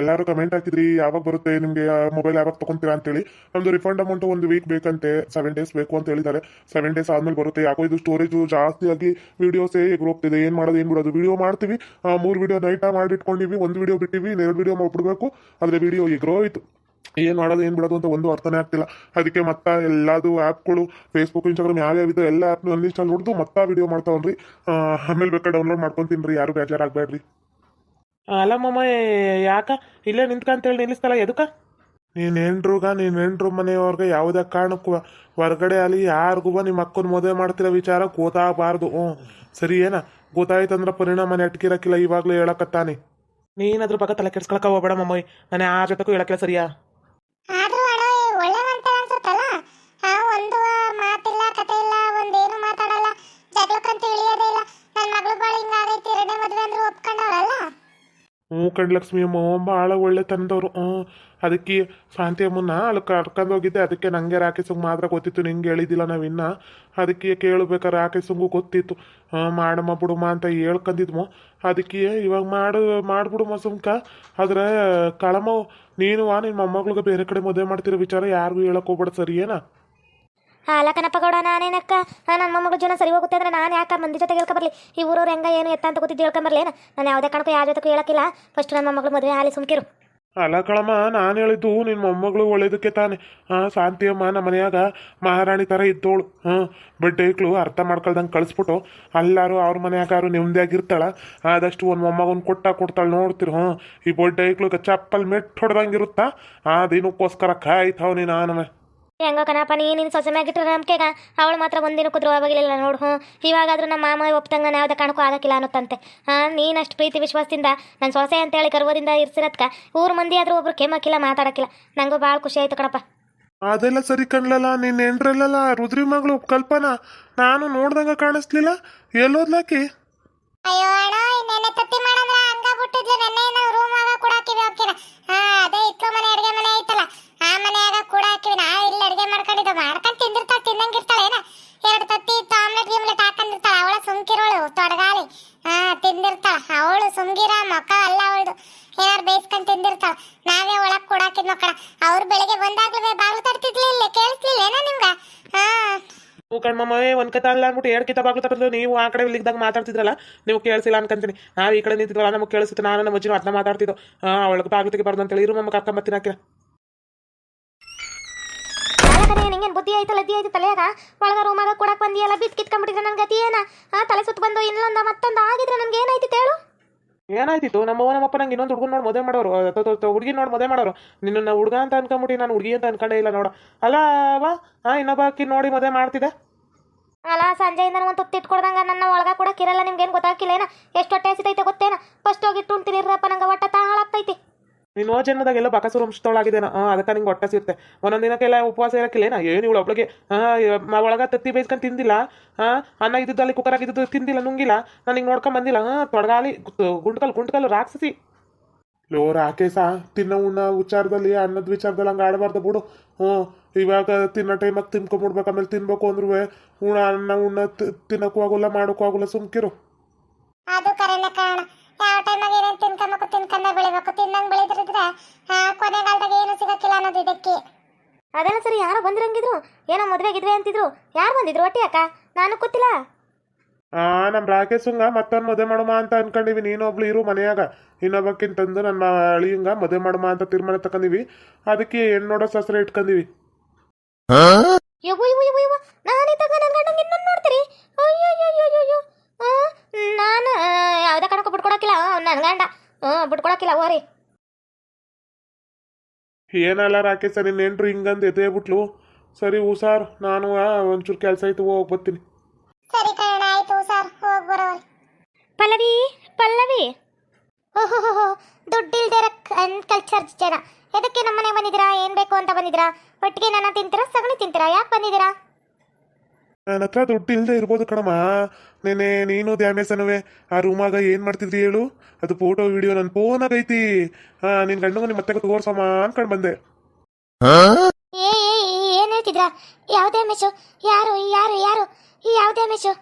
ಎಲ್ಲರೂ ಕಮೆಂಟ್ ಹಾಕಿದ್ರಿ, ಯಾವಾಗ ಬರುತ್ತೆ, ನಿಮ್ಗೆ ಮೊಬೈಲ್ ಯಾವಾಗ ತಗೊಂತೀರಾ ಅಂತೇಳಿ. ನಮ್ದು ರಿಫಂಡ್ ಅಮೌಂಟ್ ಒಂದು ವೀಕ್ ಬೇಕಂತೆ ಸೆವೆನ್ ಡೇಸ್ ಬೇಕು ಅಂತ ಹೇಳಿದ್ದಾರೆ. ಸೆವೆನ್ ಡೇಸ್ ಆದ್ಮೇಲೆ ಬರುತ್ತೆ. ಯಾಕೋ ಇದು ಸ್ಟೋರೇಜ್ ಜಾಸ್ತಿ ಆಗಿ ವಿಡಿಯೋಸೇ ಹೋಗ್ತಿದೆ ಏನು ಮಾಡೋದು, ಏನು ಬಿಡೋದು? ವಿಡಿಯೋ ಮಾಡ್ತೀವಿ. ಮೂರು ವಿಡಿಯೋ ನೈಟ್ ಮಾಡಿಟ್ಕೊಂಡಿವಿ. ಒಂದು ವಿಡಿಯೋ ಬಿಟ್ಟಿವಿ. ಎರಡು ವಿಡಿಯೋ ಮಾಡ್ಬಿಡ್ಬೇಕು ಆದರೆ ವಿಡಿಯೋ ಎಗ್ರೋಯ್ತು. ಏನು ಮಾಡೋದು ಏನ್ ಬಿಡೋದು ಅಂತ ಒಂದು ಅರ್ಥನೇ ಆಗ್ತಿಲ್ಲ. ಅದಕ್ಕೆ ಮತ್ತೆ ಎಲ್ಲದು ಆ್ಯಪ್ಗಳು ಫೇಸ್ಬುಕ್ ಇನ್ಸ್ಟಾಗ್ರಾಮ್ ಯಾವ್ಯಾವಿದೆ ಎಲ್ಲ ಆ್ಯಪ್ನ ಅನ್ಇನ್ಸ್ಟಾಲ್ ಹೊಡೆದು ಮತ್ತೆ ವಿಡಿಯೋ ಮಾಡ್ತಾವನ್ರಿ. ಆಮೇಲೆ ಬೇಕಾ ಡೌನ್ಲೋಡ್ ಮಾಡ್ಕೊಂತೀನಿ ರೀ ಯಾರು ಬೇಜಾರಾಗಬೇಡ್ರಿ ಅಲ್ಲ ಮಮ್ಮ ಯಾಕ? ಇಲ್ಲೇ ನಿಂತ್ಕಂತೇಳಿ ನಿಲ್ಲಿಸ್ತಲ್ಲ ಎದಕ್ಕ? ನೀನ್ ಹೆಂಡ್ರುಗ ನೀನ್ ಹೆಂಡ್ರು ಮನೆಯವ್ರಿಗೆ ಯಾವುದೇ ಕಾರಣಕ್ಕೂ ಹೊರಗಡೆ ಅಲ್ಲಿ ಯಾರಿಗೂ ನಿಮ್ಮ ಅಕ್ಕನ ಮದುವೆ ಮಾಡ್ತಿರೋ ವಿಚಾರ ಗೊತ್ತಾಗಬಾರ್ದು. ಹ್ಞೂ ಸರಿ ಏನ? ಗೊತ್ತಾಯ್ತಂದ್ರೆ ಪರಿಣಾಮ ಅಟ್ಕಿರಕ್ಕಿಲ್ಲ ಇವಾಗಲೇ ಹೇಳಕತ್ತಾನೆ. ನೀನಾದ್ರೂ ಬಗ್ಗೆ ತಲೆ ಕೆಡ್ಸ್ಕೊಳಕ ಹೋಗ್ಬೇಡ ಮಮ್ಮಿ ನಾನು ಆ ಜೊತೆಗೂ ಹೇಳಕ್ಕಿಲ್ಲ ಸರಿಯಾ? ಹ್ಞೂ ಕಣ್ಲಕ್ಷ್ಮಿ ಅಮ್ಮ ಭಾಳ ಒಳ್ಳೆ ತಂದವರು ಹ್ಞೂ, ಅದಕ್ಕೆ ಶಾಂತಿ ಅಮ್ಮನ್ನ ಅಲ್ಲಿ ಕರ್ಕೊಂಡು ಹೋಗಿದ್ದೆ ಅದಕ್ಕೆ ನಂಗೆ ರಾಕೇಶಂಗೆ ಮಾತ್ರ ಗೊತ್ತಿತ್ತು, ನಿಂಗೆ ಹೇಳಿದ್ದಿಲ್ಲ ನಾವಿನ್ನ ಅದಕ್ಕೆ ಕೇಳಬೇಕಾರೆ ರಾಕೇಶಂಗು ಗೊತ್ತಿತ್ತು. ಮಾಡಮ್ಮ ಬಿಡುಮ ಅಂತ ಹೇಳ್ಕಂದಿದ್ಮೋ. ಅದಕ್ಕೆ ಇವಾಗ ಮಾಡು, ಮಾಡಿಬಿಡುಮ ಸುಮ್ಕ ಆದ್ರೆ ಕಳಮ ನೀನು ವಾ ನಿಮ್ಮ ಮೊಮ್ಮಗಳಿಗೆ ಬೇರೆ ಕಡೆ ಮದುವೆ ಮಾಡ್ತಿರೋ ವಿಚಾರ ಯಾರಿಗೂ ಹೇಳಕ್ಕೆ ಹೋಗ್ಬೇಡ ಸರಿ ಏನಾ ಅಲ್ಲ ಕಣಪ್ಪ ಗೌಡ, ನಾನೇನಕ್ಕ? ನನ್ನ ಮೊಮ್ಮಗಳ ಜೀವನ ಸರಿ ಹೋಗುತ್ತೆ ಅಂದ್ರೆ ನಾನು ಯಾಕೆ ಮಂದಿ ಜೊತೆ ಹೇಳ್ಕೊಂಬರ್ಲಿ ಈ ಊರವ್ರು ಹೆಂಗ, ಏನು ಎತ್ತ ಅಂತ ಗೊತ್ತಿದ್ದು ಹೇಳ್ಕೊಂಬರ್ಲೇನ ನಾನು ಯಾವುದೇ ಕಾರಣಕ್ಕೂ ಯಾವ ಜೊತೆಗೂ ಹೇಳಕ್ಕಿಲ್ಲ. ಫಸ್ಟ್ ನನ್ನ ಮೊಮ್ಮಗಳು ಮದುವೆ ಆಲಿ ಸುಮ್ಕಿರು. ಅಲ್ಲ ಕಳಮ್ಮ ನಾನು ಹೇಳಿದ್ದು ನಿನ್ನ ಮೊಮ್ಮಗಳು ಒಳ್ಳೇದಕ್ಕೆ ತಾನೆ. ಹಾಂ ಶಾಂತಿಯಮ್ಮ ನಮ್ಮ ಮನೆಯಾಗ ಮಹಾರಾಣಿ ಥರ ಇದ್ದೋಳು. ಹಾಂ ಬಡ್ಡೈಕ್ಳು ಅರ್ಥ ಮಾಡ್ಕೊಳ್ದಂಗೆ ಕಳಿಸ್ಬಿಟ್ಟು ಅಲ್ಲಾರು ಅವ್ರ ಮನೆಯಾಗಾರು ನೆಮ್ಮದಿಯಾಗಿರ್ತಾಳ ಆದಷ್ಟು ಒಂದು ಮೊಮ್ಮಗನ ಕೊಟ್ಟ ಕೊಡ್ತಾಳೆ ನೋಡ್ತಿರು. ಹಾಂ ಈ ಬಡ್ಡೈಕ್ಳು ಚಪ್ಪಲ್ ಮೆಟ್ಟು ಹೊಡೆದಂಗೆ ಇರುತ್ತಾ ಆ ದಿನಕ್ಕೋಸ್ಕರ ಕಾಯ್ತಾವ ನೀನು ನಾನು ಹೆಂಗೋ ಕಣಪ್ಪ ನೀ ನಿನ್ನ ಸೊಸೆ ಮ್ಯಾಗಿಟ್ರೆ ನಂಬಿಕೆಗ. ಅವಳು ಮಾತ್ರ ಒಂದಿನ ಕುದ್ರು ಹೋಗಿಲ್ಲ ನೋಡು ಹ್ಞೂ. ಇವಾಗಾದ್ರೂ ನಮ್ಮ ಮಾಮ ಒಪ್ತಂಗ ನಾನು ಯಾವುದೇ ಕಾರಣಕ್ಕೂ ಆಗಕ್ಕಿಲ್ಲ ಹಾ ಹಾಂ ನೀನಷ್ಟು ಪ್ರೀತಿ ವಿಶ್ವಾಸದಿಂದ ನನ್ನ ಸೊಸೆ ಅಂತೇಳಿ ಗರ್ವದಿಂದ ಇರ್ಸಿರತ್ಕ ಊರು ಮಂದಿ ಆದರೂ ಒಬ್ರು ಕೆಮ್ಮಕ್ಕಿಲ್ಲ ಮಾತಾಡಕ್ಕಿಲ್ಲ. ನಂಗೂ ಭಾಳ ಖುಷಿ ಆಯ್ತು ಕಣಪ್ಪ. ಅದೆಲ್ಲ ಸರಿ ಕಣ್ಲಲ್ಲ ನಿನ್ನ ಹೆಂಡ್ರಲ್ಲಲ್ಲ ರುದ್ರಿ ಮಗಳು ಕಲ್ಪನಾ. ನಾನು ನೋಡ್ದಂಗ ಕಾಣಿಸ್ಲಿಲ್ಲ. ಎಲ್ಲೋದ್ಲಾಕಿ ಅಯ್ಯೋ ಅಣ್ಣ ನೆನ್ನೆ ತತ್ತಿ ಮಾಡಂದ್ರ ಹಂಗ ಬಿಟ್ಟಿದ್ಲು ನೆನ್ನೆ ರೂಮ್ ಆಗ ಕೂಡ ಹಾಕಿವಿ ಹೋಗ್ತೀನ ಹಾ ಅದೇ ಇತ್ತು ಮನೆ ಅಡಿಗೆ ಮನೆ ಐತಲ್ಲ ಆ ಮನೆಯಾಗ ಕೂಡ ಹಾಕಿವಿ, ನಾವು ಇಲ್ಲಿ ಅಡುಗೆ ಮಾಡ್ಕೊಂಡಿದ್ದು, ಮಾಡ್ಕೊಂಡ್ ತಿಂದಿರ್ತಾಳೆ, ತಿನ್ನಂಗಿರ್ತಾಳೆ, ಏನ? ಎರಡು ತತ್ತಿ ಆಮ್ಲೆಟ್ ಗಿಮ್ಲೆಟ್ ಹಾಕೊಂಡಿರ್ತಾಳೆ, ಅವಳ ಸುಮ್ಕಿರೋಳು, ತೊಡಗಾಲಿ. ಹಾ, ತಿಂದಿರ್ತಾಳ, ಅವಳು ಸುಮ್ಗಿರ ಮಕ್ಕ ಅಲ್ಲ ಅವಳು ಏನಾರು ಬೇಯಿಸ್ಕೊಂಡು ತಿಂದಿರ್ತಾಳ. ನಾವೇ ಒಳಗೆ ಕೊಡಾಕಿದ್ ಮಕ್ಕಳ. ಅವ್ರು ಬೆಳಿಗ್ಗೆ ಬಂದಾಗ್ಲೇ ಬಾಗ್ಲು ತಡ್ತಿದ್ಲಿಲ್ಲ ಕೇಳಿಸ್ಲಿಲ್ಲ, ಏನ ನಿಮ್ಗ? ಹಾ. ಹ್ಞೂ ಕಣ್ಮಮ್ಮವೇ ಒಂದು ಕತೆ ಅಲ್ಲ ಅಂದ್ಬಿಟ್ಟು ಎರಡು ಕಿತ ಬಾಗ್ಲು ತಗೊಂಡು ನೀವು ಆ ಕಡೆ ಇಲ್ಲಿದ್ದಾಗ ಮಾತಾಡ್ತಿದ್ರಲ್ಲ, ನೀವು ಕೇಳಿಸಿಲ್ಲ ಅನ್ಕೊಂತೀನಿ. ನಾವು ಈ ಕಡೆ ನಿಂತಿದ್ವಲ್ಲ, ನಮಗೆ ಕೇಳಿಸುತ್ತೆ. ನಾನು ನಮ್ಮ ಅಜ್ಜಿನೂ ಅದನ್ನ ಮಾತಾಡ್ತಿದ್ದು. ಹಾಂ, ಅವಳಿಗೆ ಬಾಗ್ಲು ತೆಗಿಬಾರ್ದು ಅಂತೇಳಿ ಇರು ಮಮ್ಮ ಕರ್ಕೊಂಬತ್ತೀನಿ ಹಾಕಿರ ಅಲ್ಲಕನೇ ನಿಂಗೇನು ಬುದ್ಧಿ ಆಯ್ತು ಲದ್ದಿ ಆಯ್ತು ತಲೆಯಾಗ? ಒಳಗ ರೂಮಾಗ ಕೊಡಕ್ ಬಂದಿಯಲ್ಲ ಬಿದ್ದು ಕಿತ್ಕೊಂಡ್ಬಿಟ್ಟಿದ್ರೆ ನನ್ ಗತಿ ಏನ? ಆ ತಲೆ ಸುತ್ತ ಬಂದು ಇನ್ನೊಂದ ಮತ್ತೊಂದು ಆಗಿದ್ರೆ ನನ್ಗೆ ಏನಾಯ್ತು ಹೇಳು ಏನಾಯ್ತಿತ್ತು? ನಮ್ಮವ್ವ ನಮ್ಮಪ್ಪ ನಂಗೆ ಇನ್ನೊಂದು ಹುಡುಗನ ನೋಡಿ ಮದುವೆ ಮಾಡೋರು. ಹುಡುಗಿ ನೋಡಿ ಮದುವೆ ಮಾಡೋರು. ನಿನ್ನ ಹುಡುಗ ಅಂತ ಅನ್ಕೊಂಬಿಟ್ಟು ನಾನು ಹುಡುಗಿ ಅಂತ ಅನ್ಕೊಂಡೇ ಇಲ್ಲ ನೋಡ. ಅಲ್ಲ ವಾ ಹಾಂ ಇನ್ನೊಬ್ಬ ಅಕ್ಕಿ ನೋಡಿ ಮದುವೆ ಮಾಡ್ತಿದ್ದೆ? ಅಲ್ಲ ಸಂಜೆಯಿಂದ ಒಂದು ತುತ್ತಿ ಇಟ್ಕೊಡ್ದಂಗ ನನ್ನ ಒಳಗ ಕೊಡಕ್ಕಿರಲ್ಲ ನಿಮ್ಗೇನು ಗೊತ್ತಾಗಿಲ್ಲ ಏನ? ಎಷ್ಟು ಹೊಟ್ಟೆ ಹಸಿತೈತೆ ಗೊತ್ತೇನ? ಫಸ್ಟ್ ಹೋಗಿ ಇಟ್ಟು ಇರ್ರಪ್ಪ ನಂಗೆ ಒಟ್ಟ ತಾಳಾಗ್ತೈತಿ. ನೀನು ಹೋದ ಜನ್ಮದಾಗ ಎಲ್ಲ ಬಕಸು ವಂಶದೊಳಗಿದ್ದೇನ ಹಾಂ ಅದಕ್ಕೆ ನಿಂಗೆ ಹೊಟ್ಟೆ ಸಿಗುತ್ತೆ ಒಂದೊಂದು ದಿನಕ್ಕೆಲ್ಲ ಉಪವಾಸ ಇರಕ್ಕಿಲ್ಲೇನ ಏನು ಇವಳು ಒಬ್ಳಿಗೆ ಹಾಂ ಒಳಗೆ ತತ್ತಿ ಬೇಯಿಸ್ಕೊಂಡು ತಿಂದಿಲ್ಲ? ಹಾಂ ಅನ್ನ ಇದ್ದಿದ್ದು ಅಲ್ಲಿ ಕುಕ್ಕರ್ ಆಗಿದ್ದು ತಿಂದಿಲ್ಲ ನುಂಗಿಲ್ಲ? ನಾನು ಹಿಂಗೆ ನೋಡ್ಕೊಂಡ್ ಬಂದಿಲ್ಲ? ಹಾಂ ತೊಡಗಾಲಿ ಗುಂಟ್ಕಲ್ ಗುಂಟ್ಕಲ್ ರಾಕ್ಷಸಿ. ಲೋ ರಾಕೇಶ ತಿನ್ನೋ ಉಣ್ಣ ವಿಚಾರದಲ್ಲಿ ಅನ್ನದ ವಿಚಾರದಲ್ಲಿ ಹಂಗೆ ಆಡಬಾರ್ದು ಬಿಡು. ಹ್ಞೂ ಇವಾಗ ತಿನ್ನೋ ಟೈಮಾಗ ತಿನ್ಕೊಂಬಿಡ್ಬೇಕು ಆಮೇಲೆ ತಿನ್ಬೇಕು ಅಂದ್ರೂ ಉಣ ಅನ್ನ ಉಣ್ಣ ತಿ- ತಿನ್ನಕ್ಕೂ ಆಗೋಲ್ಲ ಮಾಡೋಕ್ಕೂ ಆಗೋಲ್ಲ ಸುಮ್ಕಿರು. ಅದು ಕರೆನ ಕಾರಣ. ಯಾವ ಟೈಮಾಗ ಏನೇನು ತಿನ್ಕೊಂಬೇಕು ತಿನ್ಕೊಂಡ ಬೆಳಿಬೇಕು ತಿನ್ನಂಗ್ ಬೆಳೆದ್ರಿದ್ರೆ ಕೊನೆಗಾಲದಾಗ ಏನು ಸಿಗಕ್ಕಿಲ್ಲ ಅನ್ನೋದು ಇದಕ್ಕೆ. ಅದೆಲ್ಲ ಸರಿ ಯಾರೋ ಬಂದಿರಂಗಿದ್ರು ಏನೋ ಮದುವೆ ಗಿದ್ವೆ ಅಂತಿದ್ರು ಯಾರು ಬಂದಿದ್ರು ಒಟ್ಟಿ ಅಕ್ಕ? ನಾನು ಗೊತ್ತಿಲ್ಲ ಆ ನಮ್ಮ ರಾಕೇಶಂಗ ಮತ್ತೊಂದು ಮದುವೆ ಮಾಡುಮ ಅಂತ ಅನ್ಕೊಂಡಿವಿ ನೀನೊಬ್ಳು ಇರು ಮನೆಯಾಗ. ಇನ್ನೊಬ್ಬಕ್ಕಿಂತಂದು ನನ್ನ ಅಳಿಯಂಗ ಮದುವೆ ಮಾಡುಮ ಅಂತ ತೀರ್ಮಾನ ತಕೊಂಡಿವಿ. ಅದಕ್ಕೆ ಹೆಣ್ಣು ನೋಡೋ ಸಸ್ರ ಇಟ್ಕೊಂಡಿವಿ. ಯವ್ವ ಯವ್ವ ಯವ್ವ ಯವ್ವ. ನಾನಿದ್ದಾಗ ನನ್ನ ಗಂಡಂಗೆ ಇನ್ನೊಂದು ನೋಡ್ತೀರಿ? ಅಯ್ಯೋ ಅಯ್ಯೋ ಅಯ್ಯೋ ಅಯ್ಯೋ ನಾನು ಯಾವುದೇ ಕಾರಣಕ್ಕೂ ಬಿಟ್ಕೊಡಕ್ಕಿಲ್ಲ. ನನ್ನ ಗಂಡ. ಹ್ಞೂ ಬಿಟ್ಕೊಡಕ್ಕಿಲ್ಲ ಓರಿ ಏನಲ್ಲ ರಾಕೇಶ್ ಸರ್ ಇನ್ನೇನ್ರು ಹಿಂಗಂದು ಎದೆ ಬಿಟ್ಲು? ಸರಿ ಹುಷಾರ್ ನಾನು ಒಂಚೂರು ಕೆಲಸ ಐತು ಹೋಗಿ ಬರ್ತೀನಿ. ಸರಿ ಕಣ ಆಯ್ತು ಸರ್ ಹೋಗಿ ಬರೋರಿ ಪಲ್ಲವಿ ಪಲ್ಲವಿ. ಓಹೋ ದುಡ್ಡಿಲ್ದಿರ ಕಲ್ಚರ್ ಜನ. ಎದಕ್ಕೆ ನಮ್ಮನೆ ಬಂದಿದ್ದೀರಾ ಏನ್ ಬೇಕು ಅಂತ ಬಂದಿದ್ದೀರಾ? ಒಟ್ಟಿಗೆ ನನ್ನ ತಿಂತೀರಾ ಸಗಣಿ ತಿಂತೀರಾ ಯಾಕೆ ಬಂದಿದ್ದೀರಾ? ನನ್ನ ಹತ್ರ ದುಡ್ಡು ಇಲ್ಲದೆ ಇರ್ಬೋದು ಕಣಮ್ಮ. ನೆನೆ ನೀನು ದ್ಯಾಮೇಸನವೇ ಆ ರೂಮಾಗ ಏನು ಮಾಡ್ತಿದ್ರಿ ಹೇಳು? ಅದು ಫೋಟೋ ವಿಡಿಯೋ ನನ್ನ ಫೋನ್ ಐತಿ. ಹಾ ನಿನ್ ಗಂಡಂಗ ನಿಮ್ಮ ಮತ್ತೆ ತೋರ್ಸಮ್ಮ ಅನ್ಕೊಂಡು ಬಂದೆ. ಏನ್ ಹೇಳ್ತಿದ್ರಾ? ಯಾವುದೇ ಮೆಸು? ಯಾರು ಯಾರು ಯಾರು? ಈ ಹಾ ಮೆಸು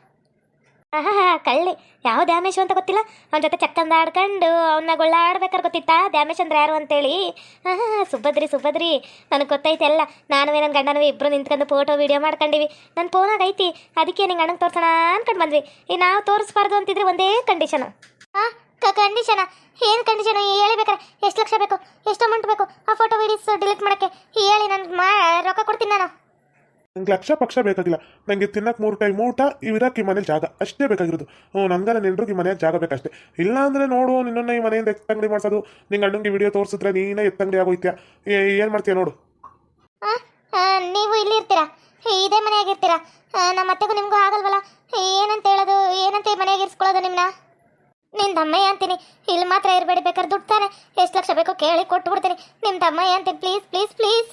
ಕಳ್ಳಿ. ಯಾವ ಡ್ಯಾಮೇಶು ಅಂತ ಗೊತ್ತಿಲ್ಲ? ಅವನ ಜೊತೆ ಚಕ್ಕಂದ ಆಡ್ಕೊಂಡು ಅವನ್ನ ಗೊಳ್ಳಾಡ್ಬೇಕಾದ್ರೆ ಗೊತ್ತಿತ್ತಾ? ಡ್ಯಾಮೇಶ್ ಅಂದ್ರೆ ಯಾರು ಅಂತೇಳಿ? ಹಾಂ ಸುಭದ್ರಿ ಸುಭದ್ರಿ. ನನಗೆ ಗೊತ್ತೈತೆ ಎಲ್ಲ. ನಾನು ನನ್ನ ಗಂಡನೂ ಇಬ್ಬರು ನಿಂತ್ಕೊಂಡು ಫೋಟೋ ವೀಡಿಯೋ ಮಾಡ್ಕೊಂಡಿವಿ. ನನ್ನ ಫೋನಾಗ ಐತಿ. ಅದಕ್ಕೆ ನಿಂಗೆ ಅಣ್ಣಂಗೆ ತೋರ್ಸೋಣ ಅನ್ಕೊಂಡು ಬಂದ್ವಿ. ಈ ನಾವು ತೋರಿಸ್ಬಾರ್ದು ಅಂತಿದ್ರೆ ಒಂದೇ ಕಂಡೀಷನು ಹಾಂ ಕಂಡೀಷನ ಏನು ಕಂಡೀಷನ್ ಹೇಳಿ ಬೇಕಾರೆ ಎಷ್ಟು ಲಕ್ಷ ಬೇಕು? ಎಷ್ಟು ಅಮೌಂಟ್ ಬೇಕು? ಆ ಫೋಟೋ ವೀಡಿಯೋಸ್ ಡಿಲೀಟ್ ಮಾಡೋಕ್ಕೆ. ಹೇಳಿ ನಾನು ಮಾ ರೊಕ್ಕ ಕೊಡ್ತೀನಿ ನಾನು. ನಂಗೆ ಲಕ್ಷ ಪಕ್ಷ ಬೇಕಾಗಿಲ್ಲ. ನನಗೆ ತಿನ್ನಕ್ಕೆ ಮೂರು ಟೈಮ್ ಊಟ ಇವಿರಕ್ಕೆ ಈ ಮನೇಲಿ ಜಾಗ ಅಷ್ಟೇ ಬೇಕಾಗಿರೋದು. ಹ್ಞೂ ನಂಗಲ್ಲ ನನ್ನ ನೆಂಟ್ರಿಗೆ ಈ ಮನೆಯಾಗ ಜಾಗ ಬೇಕಷ್ಟೇ. ಇಲ್ಲ ಅಂದರೆ ನೋಡು, ನಿನ್ನನ್ನು ಈ ಮನೆಯಿಂದ ಎತ್ತಂಗಡಿ ಮಾಡಿಸೋದು. ನಿಂಗೆ ಅಣ್ಣಂಗೆ ವಿಡಿಯೋ ತೋರಿಸಿದ್ರೆ ನೀನೇ ಎತ್ತಂಗಡಿ ಆಗೋಯ್ತ್ಯಾ? ಏನು ಮಾಡ್ತೀಯ ನೋಡು. ನೀವು ಇಲ್ಲಿ ಇರ್ತೀರಾ? ಇದೇ ಮನೆಯಾಗಿರ್ತೀರಾ ನಮ್ಮ ಅತ್ತೆಗೂ ನಿಮಗೂ ಆಗಲ್ವಲ್ಲ? ಏನಂತ ಹೇಳೋದು? ಏನಂತ ಮನೆಯಾಗ ಇರಿಸ್ಕೊಳ್ಳೋದು ನಿಮ್ಮನ್ನ ನಿನ್ನ ತಮ್ಮಯ್ಯ ಅಂತೀನಿ. ಇಲ್ಲಿ ಮಾತ್ರ ಇರಬೇಡಿ, ಬೇಕಾದ್ರೆ ದುಡ್ಡು ತಾನೆ. ಎಷ್ಟು ಲಕ್ಷ ಬೇಕೋ ಕೇಳಿ ಕೊಟ್ಟು ಬಿಡ್ತೀನಿ ನಿಮ್ಮ ತಮ್ಮಯ್ಯ ಅಂತೀನಿ. Please please please.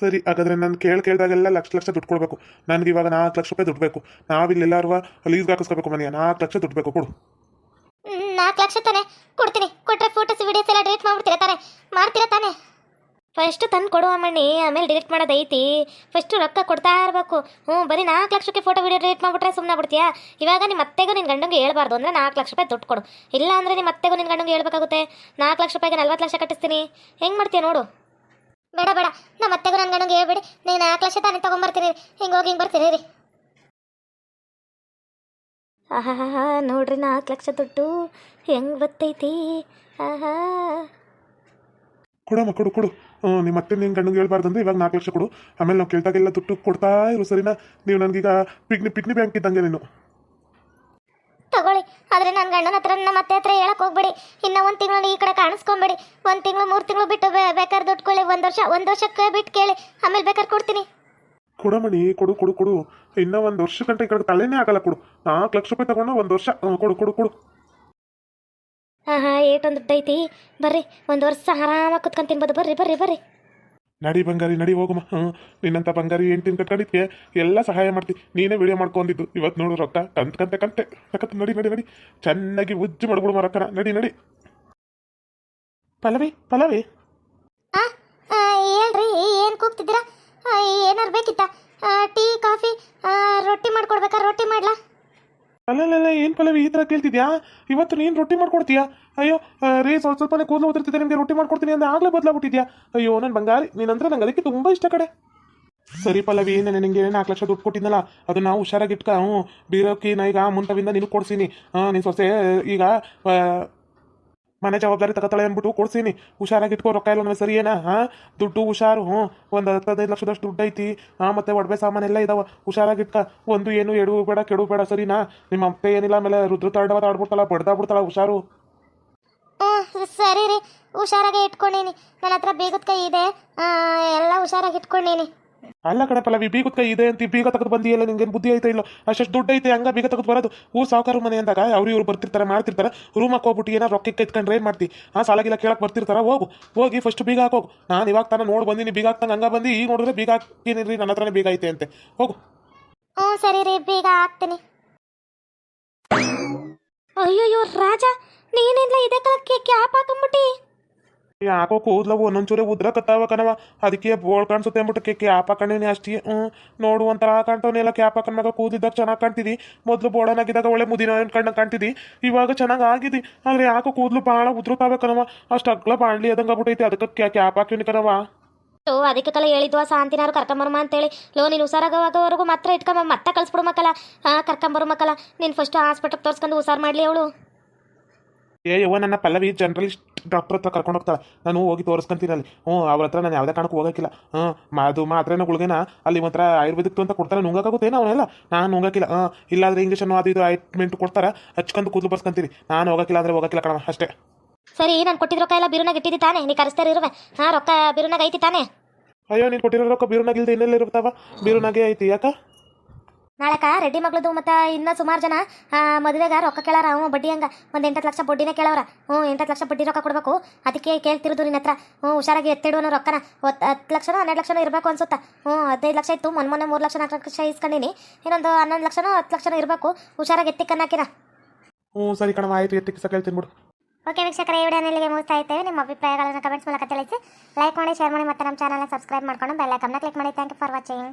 ಸರಿ, ಹಾಗಾದ್ರೆ ನಾನು ಕೇಳಿ ಕೇಳಿದಾಗೆಲ್ಲ ಲಕ್ಷ ಲಕ್ಷ ದುಡ್ಡು ಕೊಡಬೇಕು. ನನಗೆ ಇವಾಗ ನಾಲ್ಕು ಲಕ್ಷ ರೂಪಾಯಿ ದುಡ್ಡು ಬೇಕು. ನಾವಿಲ್ಲ ಎಲ್ಲಾರು ಲೀಸ್ಗೆ ಹಾಕಿಸ್ಕೋಬೇಕು ಮನೆಯ ನಾಲ್ಕು ಲಕ್ಷ ದುಡ್ಡು ಬೇಕು, ಕೊಡು. ನಾಲ್ಕು ಲಕ್ಷ ತಾನೆ. ಕೊಡ್ತೀನಿ. ಕೊಟ್ಟರೆ ಫೋಟೋಸ್, ವಿಡಿಯೋಸ್ ಎಲ್ಲ ಡಿಲೀಟ್ ಮಾಡ್ಬಿಡ್ತೀರಾ ತಾನೆ? ಮಾಡ್ತೀರಾ ತಾನೆ? ಫಸ್ಟ್ ತಂದು ಕೊಡುವ ಮಣ್ಣಿ ಆಮೇಲೆ ಡಿಲೀಟ್ ಮಾಡೋದೈತಿ ಫಸ್ಟ್ ರೊಕ್ಕ ಕೊಡ್ತಾ ಇರಬೇಕು. ಹ್ಞೂ ಬರೀ ನಾಲ್ಕು ಲಕ್ಷಕ್ಕೆ ಫೋಟೋ ವಿಡಿಯೋ ಡಿಲೀಟ್ ಮಾಡಿಬಿಟ್ರೆ ಸುಮ್ಮನೆ ಬಿಡ್ತೀಯಾ ಇವಾಗ ನಿಮ್ಮ ಅತ್ತೆಗೂ ನಿನ್ನ ಗಂಡಂಗೆ ಹೇಳ್ಬಾರ್ದು ಅಂದರೆ ನಾಲ್ಕು ಲಕ್ಷ ರೂಪಾಯಿ ದುಡ್ಡು ಕೊಡು. ಇಲ್ಲ ಅಂದರೆ ನಿಮ್ಮ ಅತ್ತೆಗೂ ನಿನ್ನ ಗಂಡಂಗೆ ಹೇಳ್ಬೇಕಾಗುತ್ತೆ. ನಾಲ್ಕು ಲಕ್ಷ ರೂಪಾಯಿಗೆ ನಲ್ವತ್ತು ಲಕ್ಷ ಕಟ್ಟಿಸ್ತೀನಿ. ಹೆಂಗೆ ಮಾಡ್ತೀಯ ನೋಡು. ಬೇಡ ಬೇಡ. ನಮ್ಮ ಅತ್ತೆಗೂ ನನ್ನ ಗಂಡಂಗೆ ಹೇಳ್ಬೇಡಿ. ನೀವು ನಾಲ್ಕು ಲಕ್ಷ ತಾನೇ ತೊಗೊಂಬರ್ತೀರಿ ಹಿಂಗೆ ಹೋಗಿ ಹಿಂಗೆ ಬರ್ತೀರಿ ರೀ ಆಹಾ ನೋಡ್ರಿ ನಾಲ್ಕು ಲಕ್ಷ ದುಡ್ಡು. ಹೆಂಗೆ ಬರ್ತೈತಿ? ಆಹಾ. ಕೊಡಮ್ಮ ಕೊಡು ಕೊಡು. ಹ್ಞೂ ನಿಮ್ಮ ಮತ್ತೆ ನಿನ್ನ ಗಂಡಂಗೆ ಹೇಳ್ಬಾರ್ದು ಅಂದ್ರೆ ಇವಾಗ ನಾಲ್ಕು ಲಕ್ಷ ಕೊಡು. ಆಮೇಲೆ ನಾವು ಕೇಳ್ದಾಗೆಲ್ಲ ದುಡ್ಡು ಕೊಡ್ತಾ ಇರು ಸರಿನಾ? ನೀವು ನನಗೀಗ ಪಿಗ್ನಿ ಪಿಗ್ನಿ ಬ್ಯಾಂಕ್ ಇದ್ದಂಗೆ ನೀನು. ತಗೊಳ್ಳಿ. ಆದರೆ ನನ್ನ ಗಂಡನ ಹತ್ರ ನಮ್ಮ ಅತ್ತೆ ಹತ್ರ ಹೇಳಕ್ ಹೋಗ್ಬೇಡಿ. ಇನ್ನು ಒಂದು ತಿಂಗಳು ಈ ಕಡೆ ಕಾಣಿಸ್ಕೊಂಬೇಡಿ. ಒಂದು ತಿಂಗಳು ಮೂರು ತಿಂಗಳು ಬಿಟ್ಟು ಬೇಕಾದ್ರೆ ದುಡ್ಡು ಕೊಳ್ಳಿ ಒಂದು ವರ್ಷ ಒಂದು ವರ್ಷಕ್ಕೆ ಬಿಟ್ಟು ಕೇಳಿ. ಆಮೇಲೆ ಬೇಕಾದ್ರೆ ಕೊಡ್ತೀನಿ. ಕೊಡಮಣಿ ಕೊಡು ಕೊಡು ಕೊಡು. ಇನ್ನ ಒಂದು ವರ್ಷ ಗಂಟೆ ಈ ಕಡೆ ತಲೆನೇ ಆಗಲ್ಲ ಕೊಡು. ನಾಲ್ಕು ಲಕ್ಷ ರೂಪಾಯಿ ತಗೊಂಡು ಒಂದು ವರ್ಷ ಕೊಡು ಕೊಡು ಕೊಡು. ಹಾಂ ಹಾಂ ಏಟೊಂದು ದುಡ್ಡು ಐತಿ. ಬರ್ರಿ ಒಂದು ವರ್ಷ ಆರಾಮಾಗಿ ಕುತ್ಕೊಂಡು ತಿನ್ಬೋದು. ಬರ್ರಿ ಬರ್ರಿ ಬರ್ರಿ. ನಡಿ ಬಂಗಾರಿ ನಡಿ ಹೋಗಮ್ಮ ಹ್ಞೂ ನಿನ್ನಂಥ ಬಂಗಾರಿ ಹೆಂಡ್ತಿನ ಕಟ್ಕೊಂಡಿದ್ಕೆ ಎಲ್ಲ ಸಹಾಯ ಮಾಡ್ತಿ. ನೀನೇ ವಿಡಿಯೋ ಮಾಡ್ಕೊಂಡಿದ್ದು ಇವತ್ತು ನೋಡು ರೊಕ್ಕ. ಕಂತ ಕಂತೆ ಕಂತೆ. ಸಖತ್ ನಡಿ ನಡಿ ನಡಿ. ಚೆನ್ನಾಗಿ ಉಜ್ಜು ಮಾಡ್ಬಿಡು ರೊಕ್ಕನ. ನಡಿ ನಡಿ. ಆ ಆ, ಹೇಳ್ರಿ ಏನು ಕೂಗ್ತಿದ್ದೀರಾ? ಏನಾರು ಬೇಕಿತ್ತ? ಟೀ ಕಾಫಿ ರೊಟ್ಟಿ ಮಾಡ್ಕೊಡ್ಬೇಕಾ? ರೊಟ್ಟಿ ಮಾಡ್ಲಾ? ಅಲ್ಲಲ್ಲ ಏನು ಪಲ್ಲವಿ, ಈ ಥರ ಕೇಳ್ತಿದ್ಯಾ? ಇವತ್ತು ನೀನು ರೊಟ್ಟಿ ಮಾಡ್ಕೊಡ್ತೀಯಾ? ಅಯ್ಯೋ ರೇ, ಸ್ವಲ್ಪ ಸ್ವಲ್ಪನೇ ಕೂದಲು ಓದಿರ್ತಿದ್ದೆ ನಿಮಗೆ ರೊಟ್ಟಿ ಮಾಡ್ಕೊಡ್ತೀನಿ ಅಂದ್ರೆ ಆಗಲೇ ಬದಲಾಗ್ಬಿಟ್ಟಿದ್ಯಾ? ಅಯ್ಯೋ ನನ್ನ ಬಂಗಾರಿ, ನೀನಂದ್ರೆ ನಂಗೆ ಅದಕ್ಕೆ ತುಂಬ ಇಷ್ಟ ಕಡೆ ಸರಿ ಪಲ್ಲವಿ ನಾನು ನಿನಗೆ ನಾಲ್ಕು ಲಕ್ಷ ದುಡ್ಡು ಕೊಟ್ಟಿದ್ನಲ್ಲ ಅದು ನಾವು ಹುಷಾರಾಗಿ ಇಟ್ಕ ಹ್ಞೂ ಬೀರೋಕಿ ನಾ ಈಗ ಮುಂತವಿಂದ ನಿನಗೆ ಕೊಡ್ಸೀನಿ. ಹಾಂ ನೀನು ಸೊಸೆ, ಈಗ ಮನೆ ಜವಾಬ್ದಾರಿ ತಗೋತಾಳೆ ಅಂದ್ಬಿಟ್ಟು ಕೊಡ್ಸೀನಿ. ಹುಷಾರಾಗಿ ಇಟ್ಕೋ ರೊಕ್ಕ ಇಲ್ಲ ಸರಿ ಏನಾ ಹಾಂ? ದುಡ್ಡು ಹುಷಾರು, ಹ್ಞೂ. ಒಂದು ಹತ್ತದೈದು ಲಕ್ಷದಷ್ಟು ದುಡ್ಡು ಐತಿ. ಹಾಂ, ಮತ್ತೆ ಒಡವೆ ಸಾಮಾನೆಲ್ಲ ಇದಾವ. ಹುಷಾರಾಗಿ ಇಟ್ಕ ಒಂದು ಏನು ಎಡು ಬೇಡ, ಕೆಡು ಬೇಡ, ಸರಿನಾ? ನಿಮ್ಮ ಅತ್ತೆ ಏನಿಲ್ಲ, ಆಮೇಲೆ ರುದ್ರ ತಾಡ್ವ ಆಡ್ಬಿಡ್ತಾಳ ಬಡ್ದಾ ಬಿಡ್ತಾಳ, ಹುಷಾರು. ಸರಿ ರೀ. ಹುಷಾರಾಗಿ ಇಟ್ಕೊಂಡೀನಿ. ನನ್ನ ಹತ್ರ ಬೇಗದ ಕೈ ಇದೆ. ಎಲ್ಲ ಹುಷಾರಾಗಿ ಇಟ್ಕೊಂಡೀನಿ. ಅಲ್ಲ ಕಡೆ ಪಲ್ಲವಿ ಬೀಗ ಇದೆ ಅಂತ, ಬೀಗ ತಗದು ಬಂದಿ ಎಲ್ಲ, ನಿಂಗೇನು ಬುದ್ಧಿ ಐತೆ ಇಲ್ಲ? ಅಷ್ಟು ದುಡ್ಡು ಐತೆ, ಹಂಗ ಬೀಗ ತೆಗೆದು ಬರೋದು. ಹೂ ಸಾವುಕಾರ ಮನೆ ಅಂದಾಗ, ಅವ್ರು ಇವ್ರು ಬರ್ತಿರ್ತಾರೆ, ಮಾಡ್ತಿರ್ತಾರೆ. ರೂಮ್ ಹೋಗ್ಬಿಟ್ಟು ಏನೋ ರೊಕ್ಕ ಎತ್ಕೊಂಡ್ರೆ ಏನು ಮಾಡ್ತಿ? ಆ ಸಾಲಾಗಿಲ್ಲ ಕೇಳಕ್ ಬರ್ತಿರ್ತಾರ, ಹೋಗು. ಹೋಗಿ ಫಸ್ಟ್ ಬೀಗ ಹಾಕೋಗು ನಾನು ಇವಾಗ ತಾನ ನೋಡಿ ಬಂದಿನಿ, ಬೀಗ ಹಾಕ್ತಾನೆ ಹಂಗ ಬಂದು, ಈಗ ನೋಡಿದ್ರೆ ಬೀಗ ಹಾಕ್ತೀನಿ ರೀ, ನನ್ನ ಹತ್ರನೇ ಬೀಗ ಐತೆ ಅಂತೆ. ಹೋಗು. ಹ್ಞೂ, ಸರಿ ರೀ, ಬೀಗ ಹಾಕ್ತೀನಿ. ಅಯ್ಯಯ್ಯೋ, ರಾಜ ನೀನೆಲ್ಲ ಇದಕ್ಕೆ ಕ್ಯಾಪ್ ಹಾಕೊಂಬಿಟ್ಟಿ? ಯಾಕೋ ಕೂದ್ಲವು ಒಂದೊಂಚೂರೆ ಉದ್ರಕತ್ತಾವ ಕಣವ ಅದಕ್ಕೆ ಬೋಳ್ ಕಾಣಿಸುತ್ತೆ ಅಂದ್ಬಿಟ್ಟು ಕೆ ಕ್ಯಾಪ್ ಹಾಕೊಂಡಿನಿ ಅಷ್ಟೇ. ಹ್ಞೂ ನೋಡು ಒಂಥರ ಕಾಣ್ತಾವನೆಲ್ಲ ಕ್ಯಾಪ್ ಹಾಕೊಂಡಾಗ ಕೂದಿದ್ದಾಗ ಚೆನ್ನಾಗಿ ಕಾಣ್ತಿದ್ದಿ ಮೊದಲು ಬೋಳನಾಗಿದ್ದಾಗ ಒಳ್ಳೆ ಮುದಿನ ಅನ್ಕೊಂಡಂಗೆ ಕಾಣ್ತಿದ್ದಿ ಇವಾಗ ಚೆನ್ನಾಗಿ ಆಗಿದೆ. ಆದರೆ ಯಾಕೋ ಕೂದಲು ಭಾಳ ಉದ್ರತಾವೆ ಕಣವ ಅಷ್ಟು ಅಗ್ಲ ಬಾಣಲಿ ಅದಂಗೆ ಆಗ್ಬಿಟ್ಟೈತಿ. ಅದಕ್ಕೆ ಕ್ಯಾಪ್ ಹಾಕಿನಿ ಕಣವ ಅದಕ್ಕೆ ತಲೆ ಹೇಳಿದ್ವಾ ಶಾಂತಿನಾರು ಅಂತ ಅಂತೇಳಿ. ಲೋ ನೀನು ಹುಷಾರಾಗವಾಗವರೆಗೂ ಮಾತ್ರ ಇಟ್ಕೊಂಬ ಮತ್ತೆ ಕಳಿಸ್ಬಿಡು ಮಕ್ಕಳ. ಹಾಂ ಕರ್ಕೊಂಬರು ಮಕ್ಕಳ. ನೀನು ಫಸ್ಟ್ ಹಾಸ್ಪಿಟಲ್ ತೋರಿಸ್ಕೊಂಡು ಹುಷಾರು ಮಾಡಲಿ ಅವಳು. ಏ ಯವ್ವ ನನ್ನ ಪಲ್ಲವಿ ಜನರಲಿಸ್ಟ್ ಡಾಕ್ಟರ್ ಹತ್ರ ಕರ್ಕೊಂಡು ಹೋಗ್ತಾಳೆ. ನಾನು ಹೋಗಿ ತೋರಿಸ್ಕೊಂತೀನಿ ಅಲ್ಲಿ. ಹ್ಞೂ ಅವ್ರ ಹತ್ರ ನಾನು ಯಾವುದೇ ಕಾರಣಕ್ಕೂ ಹೋಗೋಕ್ಕಿಲ್ಲ. ಹಾಂ ಅದು ಮಾತ್ರೆನ ಗುಳಿಗೆನ ಅಲ್ಲಿ ಮಾತ್ರ ಆಯುರ್ವೇದಿಕ್ ಅಂತ ಕೊಡ್ತಾರೆ ನುಂಗಕ್ಕಾಗುತ್ತೇನೋ ಅವನೆಲ್ಲ? ನಾನು ನುಂಗಾಕಿಲ್ಲ. ಹಾಂ ಇಲ್ಲಾಂದ್ರೆ ಇಂಜೆಕ್ಷನ್ ಅದು ಇದು ಆಯಿಂಟ್ಮೆಂಟ್ ಕೊಡ್ತಾರೆ? ಹಚ್ಕೊಂಡು ಕೂದಲು ಬರ್ಸ್ಕೊಂತೀನಿ ನಾನು ಹೋಗಕ್ಕಿಲ್ಲ ಅಂದರೆ ಹೋಗಕ್ಕಿಲ್ಲ ಕಣ ಅಷ್ಟೇ. ಸರಿ ನಾನು ಕೊಟ್ಟಿದ್ದ ರೊಕ್ಕ ಎಲ್ಲ ಬಿರುನಾಗ ಇಟ್ಟಿದ್ದಿ ತಾನೆ? ನೀ ಕರೆಸ್ತಾರೆ ಇರುವೆ? ಹಾಂ ರೊಕ್ಕ ಬಿರುನಾಗ ಐತಿ ತಾನೆ? ಅಯ್ಯೋ ನೀನು ಕೊಟ್ಟಿರೋ ರೊಕ್ಕ ಬೀರುನಾಗಿಲ್ದೆ ಇನ್ನೆಲ್ಲ ಇರ್ತಾವ ಬೀರುನಾಗೆ ಐತಿ ಯಾಕ? ನಾಳಕ ರೆಡ್ಡಿ ಮಗಳದು ಮತ್ತು ಇನ್ನೂ ಸುಮಾರು ಜನ ಮದುವೆಗೆ ರೊಕ್ಕ ಕೇಳಾರ ಹ್ಞೂ ಬಡ್ಡಿ ಹಂಗ. ಒಂದು ಎಂಟತ್ತು ಲಕ್ಷ ಬಡ್ಡಿನೇ ಕೇಳವ್ರ. ಹ್ಞೂ ಎಂಟತ್ತು ಲಕ್ಷ ಬಡ್ಡಿ ರೊಕ್ಕ ಕೊಡಬೇಕು. ಅದಕ್ಕೆ ಕೇಳ್ತಿರೋದು ನಿನ್ನ ಹತ್ರ. ಹ್ಞೂ ಹುಷಾರಾಗಿ ಎತ್ತಿಡುವ ರೊಕ್ಕನ. ಒತ್ತು ಹತ್ತು ಲಕ್ಷನೋ ಹನ್ನೆರಡು ಲಕ್ಷನೋ ಇರಬೇಕು ಅನ್ಸುತ್ತಾ. ಹ್ಞೂ ಹದಿನೈದು ಲಕ್ಷ ಇತ್ತು. ಮೊನ್ನೆ ಮೊನ್ನೆ ಮೂರು ಲಕ್ಷ ನಾಲ್ಕು ಲಕ್ಷ ಇಸ್ಕೊಂಡಿನಿ. ಇನ್ನೊಂದು ಹನ್ನೊಂದು ಲಕ್ಷನೋ ಹತ್ತು ಲಕ್ಷನೋ ಇರಬೇಕು. ಹುಷಾರಾಗಿ ಎತ್ತಿ ಕನ್ನಾಕಿನ ಹ್ಞೂ ಸರಿ ಕಣವ ಆಯ್ತು. ಎತ್ತಿಕ್ಸ ಕೇಳ್ತೀನಿ ಬಿಡು. ಓಕೆ ವೀಕ್ಷಕರೇ ಈ ವಿಡಿಯೋನ ಇಲ್ಲಿಗೆ ಮುಗಿಸ್ತಾ ಇದ್ದೇವೆ. ನಿಮ್ಮ ಅಭಿಪ್ರಾಯಗಳನ್ನು ಕಮೆಂಟ್ಸ್ ಮೂಲಕ ತಿಳಿಸಿ. ಲೈಕ್ ಮಾಡಿ ಶೇರ್ ಮಾಡಿ ಮತ್ತು ನಮ್ಮ ಚಾನಲ್ನ ಸಬ್ಸ್ಕ್ರೈಬ್ ಮಾಡ್ಕೊಂಡು ಬೆಲ್ ಐಕನ್ನ ಕ್ಲಿಕ್ ಮಾಡಿ. Thank you for watching.